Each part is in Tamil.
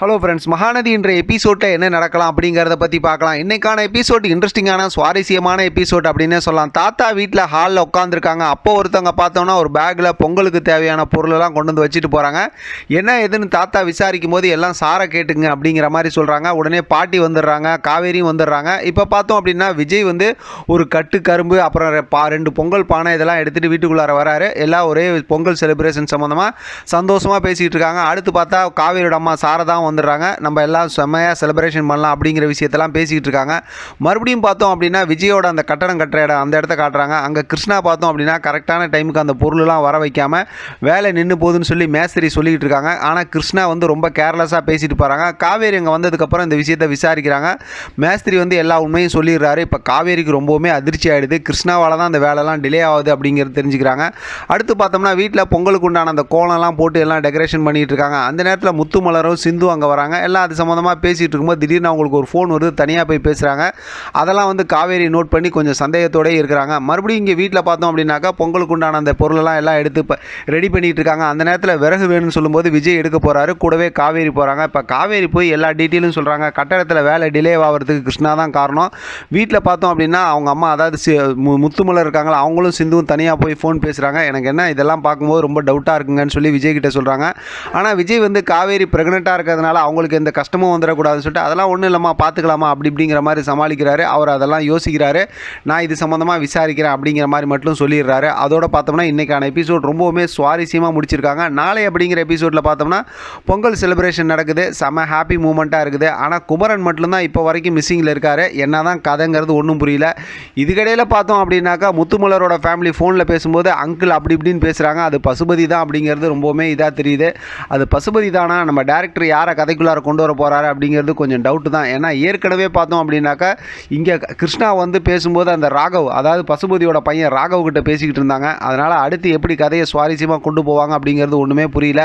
ஹலோ ஃப்ரெண்ட்ஸ் மகாநதி என்ற எபிசோட்டில் என்ன நடக்கலாம் அப்படிங்கிறத பற்றி பார்க்கலாம். இன்றைக்கான எபிசோட் இன்ட்ரெஸ்டிங்கான சுவாரஸ்யமான எபிசோட் அப்படின்னே சொல்லலாம். தாத்தா வீட்டில் ஹாலில் உட்காந்துருக்காங்க அப்போ ஒருத்தவங்க பார்த்தோன்னா ஒரு பேக்கில் பொங்கலுக்கு தேவையான பொருளெல்லாம் கொண்டு வந்து வச்சுட்டு போகிறாங்க என்ன எதுன்னு தாத்தா விசாரிக்கும் போது எல்லாம் சாரை கேட்டுங்க அப்படிங்கிற மாதிரி சொல்கிறாங்க உடனே பாட்டி வந்துடுறாங்க காவேரியும் வந்துடுறாங்க. இப்போ பார்த்தோம் அப்படின்னா விஜய் வந்து ஒரு கட்டு கரும்பு அப்புறம் பா ரெண்டு பொங்கல் பானை இதெல்லாம் எடுத்துகிட்டு வீட்டுக்குள்ளார வராரு. எல்லாம் ஒரே பொங்கல் செலிப்ரேஷன் சம்மந்தமாக சந்தோஷமாக பேசிகிட்டு இருக்காங்க. அடுத்து பார்த்தா காவேரியோட அம்மா சாரதான் வந்துடுறாங்க. நம்ம எல்லாம் செம்மையாக செலிப்ரேஷன் பண்ணலாம் அப்படிங்கிற விஷயத்தெல்லாம் பேசிக்கிட்டு இருக்காங்க. மறுபடியும் பார்த்தோம் அப்படின்னா விஜயோட அந்த கட்டடம் கட்டுற இடம் அந்த இடத்த காட்டுறாங்க. அங்கே கிருஷ்ணா பார்த்தோம் அப்படின்னா கரெக்டான டைமுக்கு அந்த பொருளெல்லாம் வர வைக்காம வேலை நின்று போகுதுன்னு சொல்லி மேஸ்திரி சொல்லிக்கிட்டு இருக்காங்க. ஆனால் கிருஷ்ணா வந்து ரொம்ப கேர்லெஸ்ஸாக பேசிட்டு போகிறாங்க காவேரி அங்கே வந்ததுக்கப்புறம் இந்த விஷயத்தை விசாரிக்கிறாங்க. மேஸ்திரி வந்து எல்லா உண்மையும் சொல்லிடுறாரு. இப்போ காவேரிக்கு ரொம்பவுமே அதிர்ச்சி ஆகிடுது கிருஷ்ணாவால் தான் அந்த வேலைலாம் டிலே ஆகுது அப்படிங்கிறது தெரிஞ்சுக்கிறாங்க. அடுத்து பார்த்தோம்னா வீட்டில் பொங்கலுக்கு உண்டான அந்த கோலம்லாம் போட்டு எல்லாம் டெக்கரேஷன் பண்ணிகிட்டு இருக்காங்க. அந்த நேரத்தில் முத்து மலரும் சிந்து அங்கே வராங்க. எல்லாம் அது சம்மந்தமாக பேசிகிட்டு இருக்கும்போது திடீர்னு அவங்களுக்கு ஒரு ஃபோன் வருது. தனியாக போய் பேசுகிறாங்க அதெல்லாம் வந்து காவேரி நோட் பண்ணி கொஞ்சம் சந்தேகத்தோடயே இருக்கிறாங்க. மறுபடியும் இங்கே வீட்டில் பார்த்தோம் அப்படின்னாக்கா பொங்கலுக்கு உண்டான அந்த பொருளெல்லாம் எல்லாம் எடுத்து இப்போ ரெடி பண்ணிகிட்டு இருக்காங்க. அந்த நேரத்தில் விறகு வேணும்னு சொல்லும்போது விஜய் எடுக்க போகிறாரு கூடவே காவேரி போகிறாங்க இப்போ காவேரி போய் எல்லா டீட்டெயிலும் சொல்கிறாங்க கட்டடத்தில் வேலை டிலே ஆகிறதுக்கு கிருஷ்ணா தான் காரணம். வீட்டில் பார்த்தோம் அப்படின்னா அவங்க அம்மா அதாவது மு- முத்துமலர் இருக்காங்களா அவங்களும் சிந்துவும் தனியாக போய் ஃபோன் பேசுகிறாங்க எனக்கு என்ன இதெல்லாம் பார்க்கும்போது ரொம்ப டவுட்டாக இருக்குங்கன்னு சொல்லி விஜய் கிட்ட சொல்கிறாங்க ஆனால் விஜய் வந்து காவேரி ப்ரெக்னெண்ட்டாக இருக்கிறதுனால அதனால் அவங்களுக்கு எந்த கஷ்டமும் வந்துடக்கூடாதுன்னு சொல்லிட்டு அதெல்லாம் ஒன்றும் இல்லைம்மா பார்த்துக்கலாமா அப்படி இப்படிங்கிற மாதிரி சமாளிக்கிறாரு. அவர் அதெல்லாம் யோசிக்கிறாரு. நான் இது சம்மந்தமாக விசாரிக்கிறேன் அப்படிங்கிற மாதிரி மட்டும் சொல்லிடுறாரு. அதோட பார்த்தோம்னா இன்றைக்கான எபிசோட் ரொம்பவுமே சுவாரஸ்யமாக முடிச்சிருக்காங்க. நாளை அப்படிங்கிற எபிசோடில் பார்த்தோம்னா பொங்கல் செலிப்ரேஷன் நடக்குது. செம ஹாப்பி மூமெண்ட்டாக இருக்குது. ஆனால் குமரன் மட்டும்தான் இப்போ வரைக்கும் மிஸ்ஸிங்கில் இருக்கார். என்ன தான் கதைங்கிறது ஒன்றும் புரியல. இதுக்கடையில் பார்த்தோம் அப்படின்னாக்கா முத்துமலரோட ஃபேமிலி ஃபோனில் பேசும்போது அங்கிள் அப்படி இப்படின்னு பேசுகிறாங்க அது பசுபதி தான் அப்படிங்கிறது ரொம்பவுமே இதாக தெரியுது. அது பசுபதி தானா நம்ம டேரக்டர் யாரை கதைக்குள்ளார கொண்டு வர போகிறாரு அப்படிங்கிறது கொஞ்சம் டவுட்டு தான். ஏன்னா ஏற்கனவே பார்த்தோம் அப்படின்னாக்கா இங்கே கிருஷ்ணா வந்து பேசும்போது அந்த ராகவ் அதாவது பசுபதியோட பையன் ராகவ் கிட்ட பேசிக்கிட்டு இருந்தாங்க. அதனால் அடுத்து எப்படி கதையை சுவாரஸ்யமாக கொண்டு போவாங்க அப்படிங்கிறது ஒன்றுமே புரியல.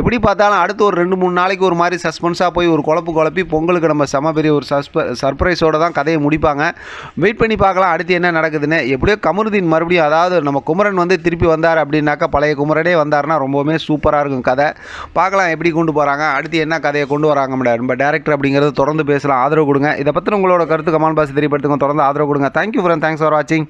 எப்படி பார்த்தாலும் அடுத்து ஒரு ரெண்டு மூணு நாளைக்கு ஒரு மாதிரி சஸ்பென்ஸாக போய் ஒரு குழப்பு குழப்பி பொங்கலுக்கு நம்ம செம பெரிய ஒரு சஸ்ப சர்ப்ரைஸோட தான் கதையை முடிப்பாங்க. வெயிட் பண்ணி பார்க்கலாம் அடுத்து என்ன நடக்குதுன்னு. எப்படியோ கமருதீன் மறுபடியும் அதாவது நம்ம குமரன் வந்து திருப்பி வந்தார் அப்படின்னாக்கா பழைய குமரனே வந்தாருன்னா ரொம்பவுமே சூப்பராக இருக்கும் கதை. பார்க்கலாம் எப்படி கொண்டு போகிறாங்க அடுத்து என்ன கதையை கொண்டு வராங்க நம்ம- நம்ம டேரக்டர் அப்படிங்கிறது தொடர்ந்து பேசலாம். ஆதரவு கொடுங்க. இதை பற்றி உங்களோட கருத்து கமால் பாசி தெரியப்படுத்துங்க. தொடர்ந்து ஆதரவு கொடுங்க. தேங்க்யூ ஃப்ரெண்ட் தேங்க்ஸ் ஃபார் வாட்சிங்